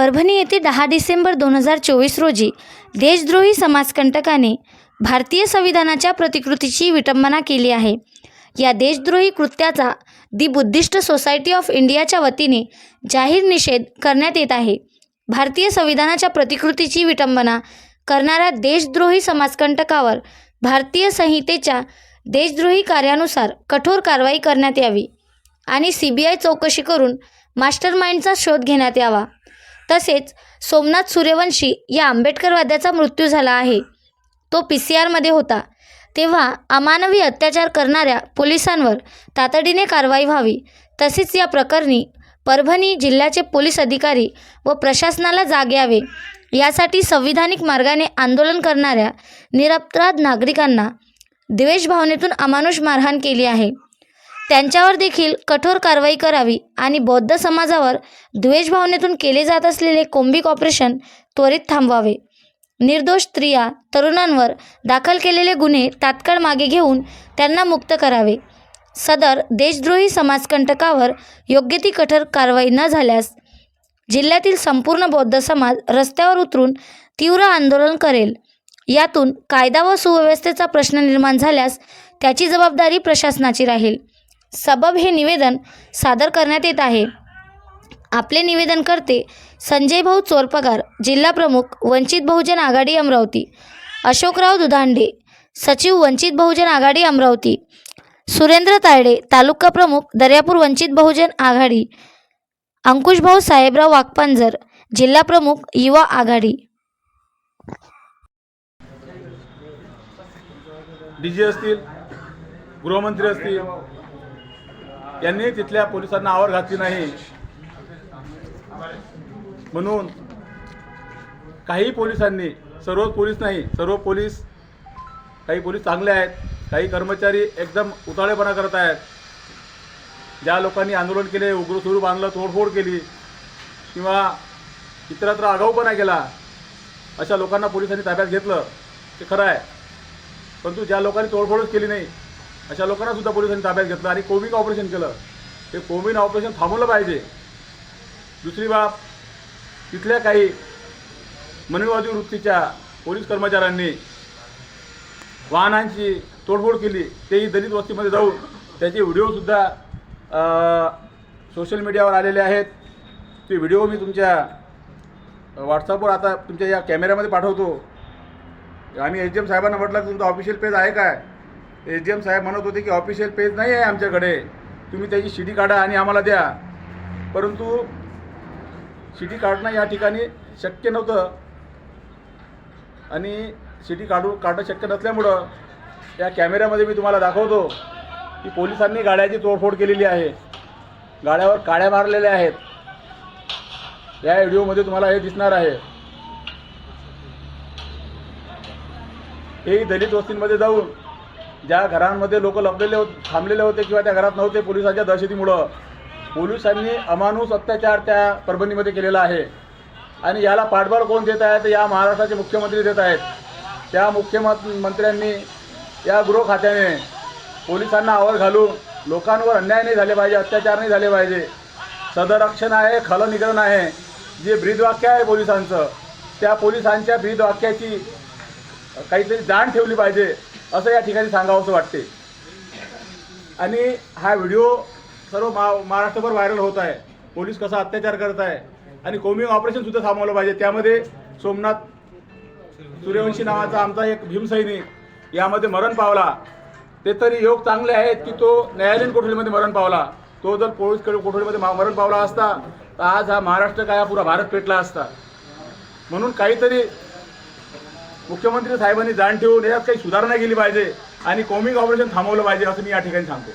परभणी येथे दहा डिसेंबर दोन हजार चोवीस रोजी देशद्रोही समाजकंटकाने भारतीय संविधानाच्या प्रतिकृतीची विटंबना केली आहे. या देशद्रोही कृत्याचा दी बुद्धिस्ट सोसायटी ऑफ इंडियाच्या वतीने जाहीर निषेध करण्यात येत आहे. भारतीय संविधानाच्या प्रतिकृतीची विटंबना करणाऱ्या देशद्रोही समाजकंटकावर भारतीय संहितेच्या देशद्रोही कार्यानुसार कठोर कारवाई करण्यात यावी आणि सी बी आय चौकशी करून मास्टर माइंडचा शोध घेण्यात यावा. तसेच सोमनाथ सूर्यवंशी या आंबेडकरवाद्याचा मृत्यू झाला आहे. तो पी सी आरमध्ये होता. तेव्हा अमानवी अत्याचार करणाऱ्या पोलिसांवर तातडीने कारवाई व्हावी. तसेच या प्रकरणी परभणी जिल्ह्याचे पोलीस अधिकारी व प्रशासनाला जाग यावे. यासाठी संविधानिक मार्गाने आंदोलन करणाऱ्या निरपराध नागरिकांना द्वेषभावनेतून अमानुष मारहाण केली आहे. त्यांच्यावर देखील कठोर कारवाई करावी आणि बौद्ध समाजावर द्वेषभावनेतून केले जात असलेले कोंबिक ऑपरेशन त्वरित थांबवावे. निर्दोष स्त्रिया तरुणांवर दाखल केलेले गुन्हे तात्काळ मागे घेऊन त्यांना मुक्त करावे. सदर देशद्रोही समाजकंटकावर योग्य ती कठोर कारवाई न झाल्यास जिल्ह्यातील संपूर्ण बौद्ध समाज रस्त्यावर उतरून तीव्र आंदोलन करेल. यातून कायदा व सुव्यवस्थेचा प्रश्न निर्माण झाल्यास त्याची जबाबदारी प्रशासनाची राहील. सबब हे निवेदन सादर करण्यात येत आहे. आपले निवेदन करते संजय भाऊ चोरपगार जिल्हा प्रमुख वंचित बहुजन आघाडी अमरावती अशोकराव दुधांडे सचिव वंचित बहुजन आघाडी अमरावती सुरेंद्र तायडे तालुका प्रमुख दर्यापूर वंचित बहुजन आघाडी अंकुशभाऊ साहेबराव वाकपांजर जिल्हा प्रमुख युवा आघाडी. डी जी असतील गृहमंत्री असतील यांनी तिथल्या पोलिसांना आवर घातली नाही. म्हणून काही पोलिसांनी सर्व पोलीस नाही सर्व पोलीस काही पोलीस चांगले आहेत काही कर्मचारी एकदम उताळेपणा करत आहेत. ज्या लोकांनी आंदोलन केले उग्र स्वरूप आणलं तोडफोड केली किंवा इतरत्र आगाऊपणा केला अशा लोकांना पोलिसांनी ताब्यात घेतलं ते खरं आहे. परंतु ज्या लोकांनी तोडफोडच केली नाही अशा लोकांना सुद्धा पोलिसांनी ताब्यात घेतलं आणि कोविन ऑपरेशन केलं. हे कोविन ऑपरेशन थांबवलं पाहिजे. दुसरी बाब तिथल्या काही मनवीवादी वृत्तीच्या पोलीस कर्मचाऱ्यांनी वाहनांची तोडफोड केली तेही दलित वस्तीमध्ये जाऊन. त्याचे व्हिडिओसुद्धा सोशल मीडियावर आलेले आहेत. ते व्हिडिओ मी तुमच्या व्हॉट्सअपवर आता तुमच्या या कॅमेऱ्यामध्ये पाठवतो. आम्ही एच डी एम साहेबांना म्हटलं की तुमचं ऑफिशियल पेज आहे काय? एस डी एम साहेब म्हणत होते की ऑफिशियल पेज नाही आहे आमच्याकडे. तुम्ही त्याची शिडी काढा आणि आम्हाला द्या. परंतु शिडी काढणं या ठिकाणी शक्य नव्हतं. आणि शिडी काढू काढणं शक्य नसल्यामुळं या कॅमेऱ्यामध्ये मी तुम्हाला दाखवतो की पोलिसांनी गाड्याची तोडफोड केलेली आहे. गाड्यावर काड्या मारलेल्या आहेत. या व्हिडिओमध्ये तुम्हाला हे दिसणार आहे. हे दलित वस्तींमध्ये जाऊन ज्या घरांमध्ये लोक लपलेले होते थांबलेले होते किंवा त्या घरात नव्हते पोलिसांच्या दहशतीमुळं पोलिसांनी अमानुष अत्याचार त्या परभणीमध्ये केलेला आहे. आणि याला पाठबळ कोण देत आहे? तर या महाराष्ट्राचे मुख्यमंत्री देत आहेत. त्या मुख्यमंत्र्यांनी या गृह खात्याने पोलिसांना आवर घालून लोकांवर अन्याय नाही झाले पाहिजे अत्याचार नाही झाले पाहिजे. सदरक्षण आहे खलनिग्रहण आहे. जे ब्रीदवाक्य आहे पोलिसांचं त्या पोलिसांच्या ब्रीदवाक्याची काहीतरी जाण ठेवली पाहिजे. असं या ठिकाणी सांगावंसं वाटते. आणि हा व्हिडिओ सर्व मा महाराष्ट्रभर व्हायरल होत आहे. पोलीस कसा अत्याचार करत आहे आणि कोमिंग ऑपरेशनसुद्धा थांबवलं पाहिजे. त्यामध्ये सोमनाथ सूर्यवंशी नावाचा आमचा एक भीमसैनिक यामध्ये मरण पावला. ते तरी योग चांगले आहेत की तो न्यायालयीन कोठडीमध्ये मरण पावला. तो जर पोलीस कोठडीमध्ये मरण पावला असता तर आज हा महाराष्ट्र काय पुरा भारत पेटला असता. म्हणून काहीतरी मुख्यमंत्री साहेबांनी जाण ठेवून यात काही सुधारणा केली पाहिजे आणि कोमिंग ऑपरेशन थांबवलं पाहिजे असं मी या ठिकाणी सांगतो.